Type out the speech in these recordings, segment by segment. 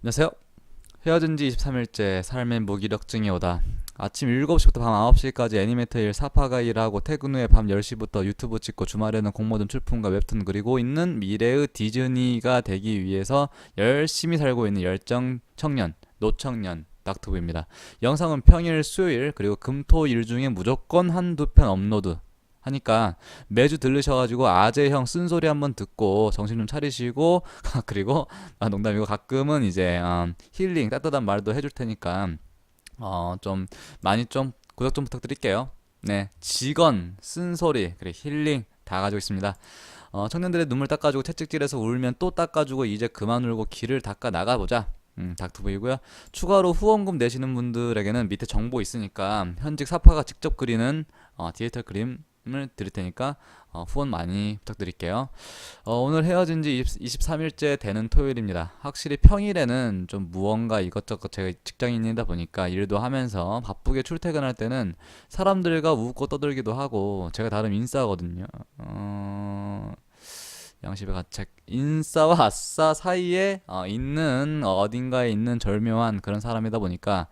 안녕하세요. 헤어진 지 23일째 삶의 무기력증이 오다. 아침 7시부터 밤 9시까지 애니메이터 일, 사파가 일하고 퇴근 후에 밤 10시부터 유튜브 찍고 주말에는 공모전 출품과 웹툰 그리고 있는 미래의 디즈니가 되기 위해서 열심히 살고 있는 열정 청년, 노청년 닥터부입니다. 영상은 평일, 수요일 그리고 금, 토, 일 중에 무조건 한두 편 업로드 하니까 매주 들르셔가지고 아재 형 쓴소리 한번 듣고 정신 좀 차리시고 그리고 아, 농담이고 가끔은 이제 어, 힐링 따뜻한 말도 해줄 테니까 어, 좀 많이 좀 구독 좀 부탁드릴게요. 네, 직원 쓴소리 그리고 힐링 다 가지고 있습니다. 어, 청년들의 눈물 닦아주고 채찍질해서 울면 또 닦아주고 이제 그만 울고 길을 닦아 나가보자. 음, 닥터부이고요. 추가로 후원금 내시는 분들에게는 밑에 정보 있으니까 현직 사파가 직접 그리는 어, 디지털 그림 을 드릴 테니까 어, 후원 많이 부탁드릴게요. 어, 오늘 헤어진 지 20, 23일째 되는 토요일입니다. 확실히 평일에는 좀 무언가 이것저것 제가 직장인이다 보니까 일도 하면서 바쁘게 출퇴근할 때는 사람들과 웃고 떠들기도 하고 제가 다른 인싸거든요. 어, 양심의 가책 인싸와 아싸 사이에 어, 있는 어딘가에 있는 절묘한 그런 사람이다 보니까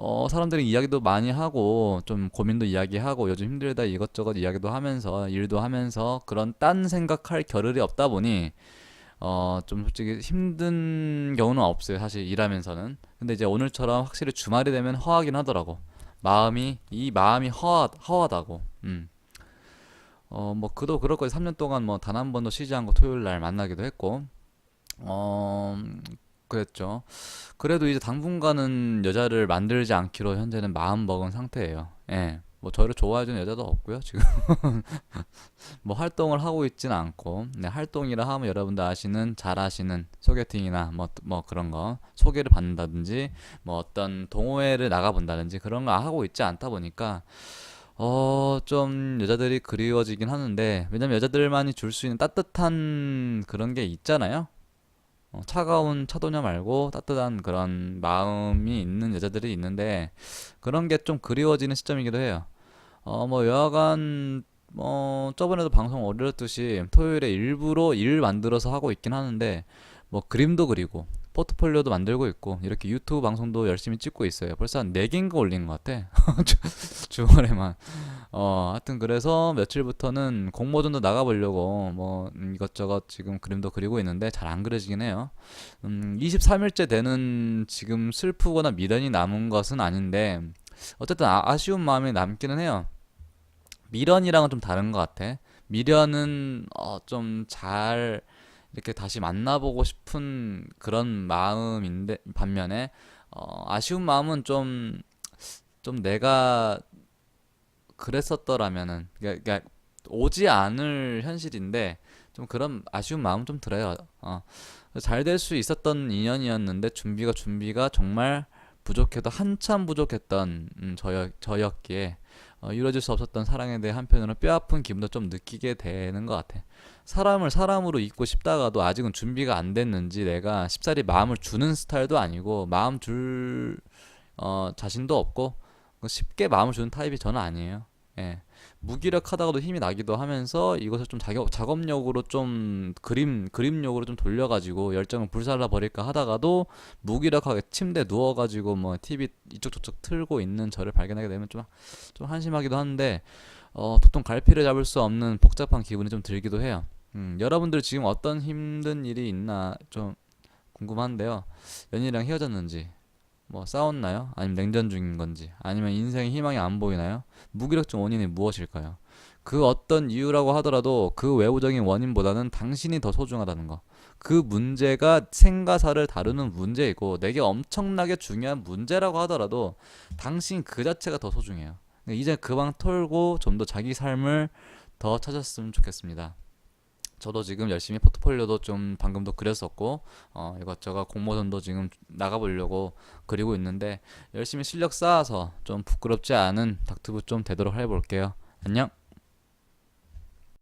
어, 사람들이 이야기도 많이 하고 좀 고민도 이야기하고 요즘 힘들다 이것저것 이야기도 하면서 일도 하면서 그런 딴 생각할 겨를이 없다 보니 어, 좀 솔직히 힘든 경우는 없어요. 사실 일하면서는. 근데 이제 오늘처럼 확실히 주말이 되면 허하긴 하더라고. 마음이 이 마음이 허하, 허하다고. 음. 어, 뭐 그도 그럴 거지. 3년 동안 뭐 단 한 번도 쉬지 않고 토요일 날 만나기도 했고. 어, 음, 그랬죠. 그래도 이제 당분간은 여자를 만들지 않기로 현재는 마음 먹은 상태예요. 예. 뭐 저를 좋아해주는 여자도 없고요, 지금. 뭐 활동을 하고 있지는 않고, 네, 활동이라 하면 여러분들 아시는, 잘 아시는 소개팅이나 뭐, 뭐 그런 거, 소개를 받는다든지, 뭐 어떤 동호회를 나가본다든지 그런 거 하고 있지 않다 보니까, 어, 좀 여자들이 그리워지긴 하는데, 왜냐면 여자들만이 줄 수 있는 따뜻한 그런 게 있잖아요. 어, 차가운 차도녀 말고 따뜻한 그런 마음이 있는 여자들이 있는데 그런 게 좀 그리워지는 시점이기도 해요. 어, 뭐 여하간 뭐 저번에도 방송 올렸듯이 토요일에 일부러 일 만들어서 하고 있긴 하는데 뭐 그림도 그리고 포트폴리오도 만들고 있고 이렇게 유튜브 방송도 열심히 찍고 있어요. 벌써 한 4개인가 올린 것 같아. 주- 주말에만. 어, 하여튼 그래서 며칠부터는 공모전도 나가보려고 뭐 음, 이것저것 지금 그림도 그리고 있는데 잘 안 그려지긴 해요. 음, 23일째 되는 지금 슬프거나 미련이 남은 것은 아닌데 어쨌든 아, 아쉬운 마음이 남기는 해요. 미련이랑은 좀 다른 것 같아. 미련은 어, 좀잘 이렇게 다시 만나보고 싶은 그런 마음인데 반면에 어, 아쉬운 마음은 좀좀 내가 그랬었더라면은 그러니까, 그러니까 오지 않을 현실인데 좀 그런 아쉬운 마음 좀 들어요. 어. 잘 될 수 있었던 인연이었는데 준비가 준비가 정말 부족해도 한참 부족했던 음, 저였, 저였기에 어, 이루어질 수 없었던 사랑에 대해 한편으로 뼈아픈 기분도 좀 느끼게 되는 것 같아. 사람을 사람으로 잊고 싶다가도 아직은 준비가 안 됐는지 내가 쉽사리 마음을 주는 스타일도 아니고 마음 줄 어, 자신도 없고 그 쉽게 마음을 주는 타입이 저는 아니에요. 예. 무기력하다가도 힘이 나기도 하면서 이것을 좀 작업, 작업력으로 좀 그림 그림력으로 좀 돌려가지고 열정을 불살라 버릴까 하다가도 무기력하게 침대에 누워가지고 뭐 TV 이쪽 저쪽 틀고 있는 저를 발견하게 되면 좀 좀 한심하기도 하는데 어, 도통 갈피를 잡을 수 없는 복잡한 기분이 좀 들기도 해요. 음, 여러분들 지금 어떤 힘든 일이 있나 좀 궁금한데요. 연인이랑 헤어졌는지 뭐 싸웠나요? 아니면 냉전 중인 건지 아니면 인생의 희망이 안 보이나요? 무기력증 원인이 무엇일까요? 그 어떤 이유라고 하더라도 그 외부적인 원인보다는 당신이 더 소중하다는 거. 그 문제가 생가사를 다루는 문제이고 내게 엄청나게 중요한 문제라고 하더라도 당신 그 자체가 더 소중해요. 이제 그방 털고 좀 더 자기 삶을 더 찾았으면 좋겠습니다. 저도 지금 열심히 포트폴리오도 좀 방금도 그렸었고 어, 이것저것 공모전도 지금 나가보려고 그리고 있는데 열심히 실력 쌓아서 좀 부끄럽지 않은 닥트부 좀 되도록 해볼게요. 안녕.